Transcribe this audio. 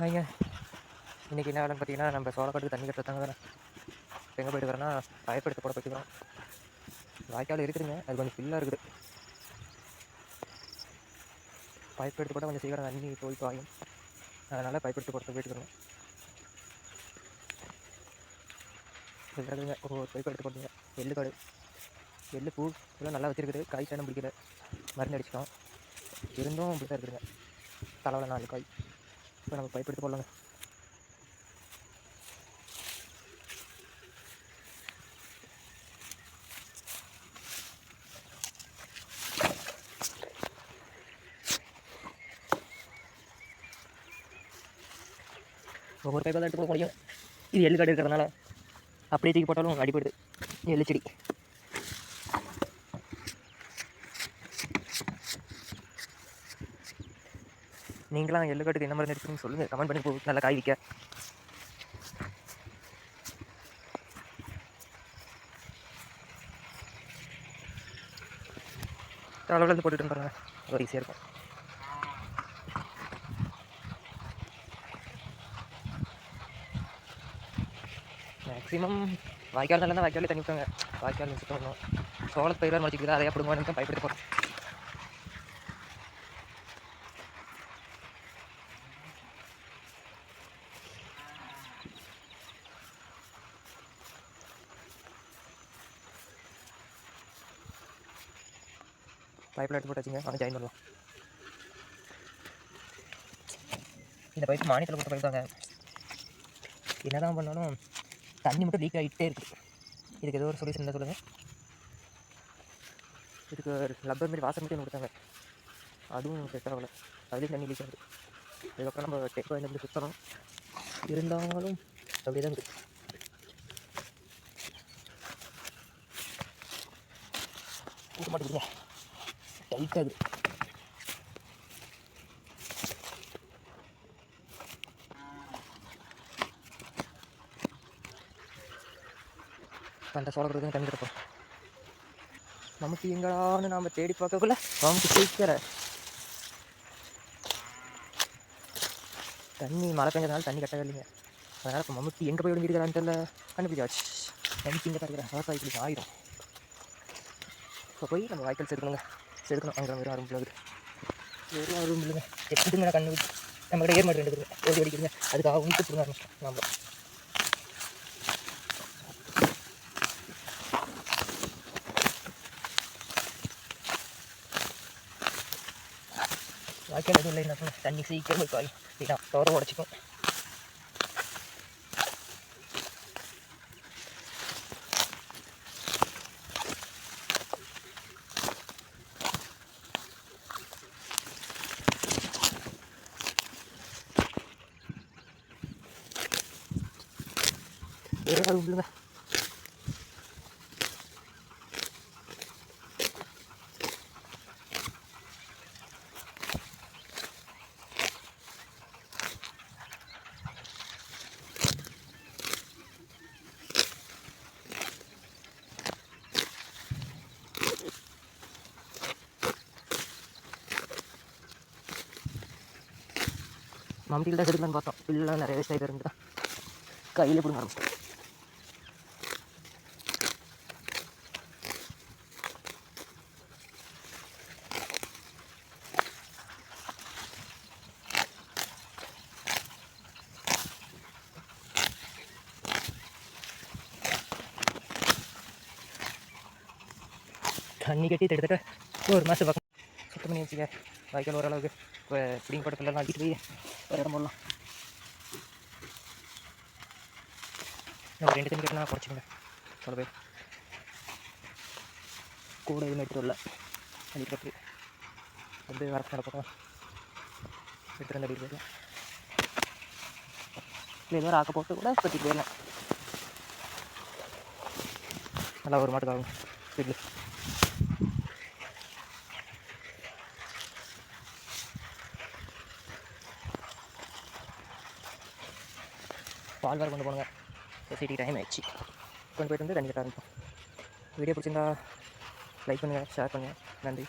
ஐயா இன்றைக்கி என்ன வேலைன்னு பார்த்தீங்கன்னா நம்ம சோளக்காட்டுக்கு தண்ணி கட்டுறதாங்க தானே. எங்கே போயிட்டு வரேன்னா பயப்படுத்த போட போய்க்கிறோம். வாய்க்கால் இருக்குதுங்க. அது கொஞ்சம் ஃபில்லாக இருக்குது. பைப் கூட கொஞ்சம் சீக்கிரம் தண்ணி போய் பாயும். அதனால் பைப் போட கொடுத்து போயிட்டுக்கிறோம் இருக்குதுங்க. ஒரு பைப் கொடுத்துங்க எள்ளு காடு. எள்ளு பூ எல்லாம் நல்லா வச்சிருக்குது. காய் சேனம் பிடிக்கல. மருந்து அடிச்சிட்டோம். இருந்தும் இப்படி தான் இருக்குதுங்க. தலைவலை நாலு காய். இப்போ நம்ம பைப் எடுத்து போடலாங்க. ஒவ்வொரு பைப்பாக தான் எடுத்து போட முடியும். இது எள்ளு காடு இருக்கிறதுனால அப்படியே தூக்கி போட்டாலும் அடிப்படுது எள்ளு செடி. நீங்களாம் எள்ளு கட்டுக்கு என்ன மாதிரி இருக்குன்னு சொல்லுங்கள் கமெண்ட் பண்ணி நல்லா காய் விற்க அளவில் இருந்து போட்டுட்டு பாருங்க. ஒரு ஈஸியாக இருக்கும். மேக்ஸிமம் வாய்க்கால் நல்லா வாய்க்காலே தண்ணி விட்டாங்க வாய்க்கால் சுத்தம் பண்ணணும் சோளத்து பயிராக முடிச்சிக்கிது அதை பிடுங்குவானு தான் பயப்படுத்த போகிறேன் பைப்பில் எடுத்து போட்டாச்சுங்க அவன் ஜாயின் பண்ணலாம். இந்த பைப் மானியத்தில் கொடுத்த பைப் தாங்க. என்ன தான் பண்ணாலும் தண்ணி மட்டும் லீக் ஆகிட்டே இருக்குது இதுக்கு ஏதோ ஒரு சொல்யூஷன் தான் சொல்லுங்கள் இதுக்கு லப்பர் மாரி வாசல் மட்டும் கொடுத்தாங்க. அதுவும் செட் ஆகலை. அதுலேயும் தண்ணி லீக் ஆகுது. அதுக்கப்புறம் நம்ம டெக் வந்து சுற்றணும் இருந்தாலும் அப்படியே தான் இருக்குது ஊட்ட மாட்டேங்குதுங்க டைட்டாக இருக்குது அந்த சோழப்படுறதுங்க தண்ணி கிடப்போம் நமக்கு எங்கடான்னு நாம் தேடி பார்க்கக்குள்ள நமக்கு சீக்கிர. தண்ணி மழை பெஞ்சதுனால தண்ணி கட்டவே இல்லைங்க. அதனால் இப்போ மம்முட்டி எங்கே போய் ஒழுங்கிருக்கிறான்னு தெரியல. கண்டுபிடிச்சாச்சு. நமக்கு இங்கே தான் இருக்கிறேன் விவசாயி ஆயிரும். இப்போ போய் நம்ம வாய்க்கால் செதுக்கணுங்க எடுக்கணும். அங்கே வெறும் அரும்பு இருக்குது வெறும் அரும்பு இல்லைங்க எப்படி நான் கண்ணு நம்ம கிட்ட ஏர் ரெண்டு இருக்குது. ஓடி அடிக்கிறீங்க அதுக்காக உயிர்த்து கொடுங்க நம்ம வாய்க்கால் எதுவும் இல்லைன்னா தண்ணி சீக்கிரம் போய் பாய் இல்லைனா தோற உடச்சிக்கும். வேறு அது உண்டுங்க மம்டியில் தான் எடுக்கலான்னு பார்த்தோம். பில்லாம் நிறைய வேஸ்ட் இருந்து இருந்தா கையில் பிடிங்க ஆரம்பிச்சிட்டோம் தண்ணி கட்டி கிட்டத்தட்ட ஒரு மாதம் பக்கம் சுத்தம் பண்ணி வச்சுக்க. வாய்க்கால் ஓரளவுக்கு இப்போ பிடிங்க படத்துலலாம் அடிக்கிட்டு போய் ஒரு இடம் போடலாம். நம்ம ரெண்டு தண்ணி கட்டினா குறைச்சிங்க சொல்ல போய் கூட எதுவும் எடுத்துகிட்டு வரல. அடிக்கிறதுக்கு வந்து வரப்பு நடப்போம் எடுத்துகிட்டு வந்து அடிக்கிட்டு போயிடலாம் இல்லை எதுவும் ஆக்க போட்டு கூட பற்றிட்டு போயிடலாம். நல்லா ஒரு மாட்டுக்காகும் வீட்டில். பால் வேறு கொண்டு போனுங்க. சொசைட்டி டைம் ஆயிடுச்சு. கொண்டு போயிட்டு வந்து தண்ணி கட்ட ஆரம்பிப்போம் வீடியோ பிடிச்சிருந்தா லைக் பண்ணுங்கள் ஷேர் பண்ணுங்கள் நன்றி.